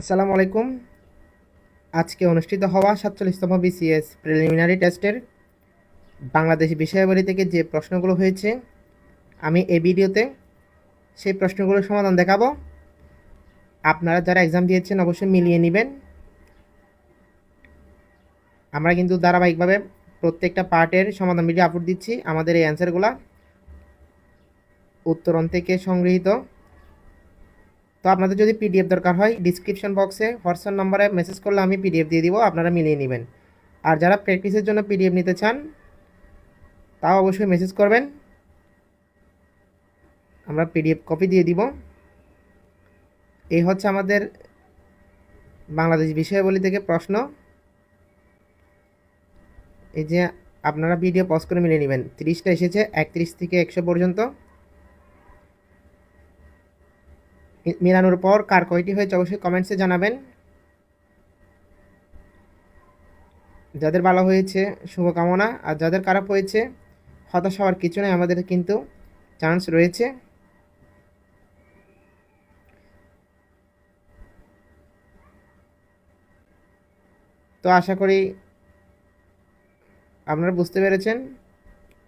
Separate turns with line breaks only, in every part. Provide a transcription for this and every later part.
আসসালামু আলাইকুম। আজকে অনুষ্ঠিত হওয়া সাতচল্লিশতম বিসিএস প্রিলিমিনারি টেস্টের বাংলাদেশ বিষয়াবলী থেকে যে প্রশ্নগুলো হয়েছে, আমি এই ভিডিওতে সেই প্রশ্নগুলোর সমাধান দেখাবো। আপনারা যারা এক্সাম দিয়েছেন অবশ্যই মিলিয়ে নেবেন। আমরা কিন্তু ধারাবাহিকভাবে প্রত্যেকটা পার্টের সমাধান ভিডিও আপলোড দিচ্ছি। আমাদের এই অ্যান্সারগুলা উত্তরণ থেকে সংগৃহীত। তো আপনাদের যদি পিডিএফ দরকার হয় ডিসক্রিপশন বক্সে হোয়াটসঅ্যাপ নাম্বারে মেসেজ করলে আমি পিডিএফ দিয়ে দিব, আপনারা মিলিয়ে নেবেন। আর যারা প্র্যাকটিসের জন্য পিডিএফ নিতে চান, তাও অবশ্যই মেসেজ করবেন। আমরা পিডিএফ কপি দিয়ে দিব। এই হচ্ছে আমাদের বাংলাদেশ বিষয়াবলী থেকে প্রশ্ন। এই যে আপনারা ভিডিও পজ করে মিলিয়ে নেবেন। তিরিশটা এসেছে, একত্রিশ থেকে একশো পর্যন্ত। মিলানোর পর কার কয়টি হয়েছে অবশ্যই কমেন্টসে জানাবেন। যাদের ভালো হয়েছে, শুভকামনা। আর যাদের খারাপ হয়েছে, হতাশ হওয়ার কিছু নেই, আমাদের কিন্তু চান্স রয়েছে। তো আশা করি আপনারা বুঝতে পেরেছেন।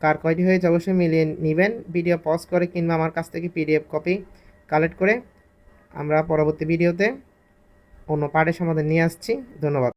কার কয়টি হয়েছে অবশ্যই মিলিয়ে নেবেন। ভিডিও পজ করে কিংবা আমার কাছ থেকে পিডিএফ কপি কালেক্ট করে আমরা পরবর্তী ভিডিওতে অন্য পার্টের সমাধান নিয়ে আসছি। ধন্যবাদ।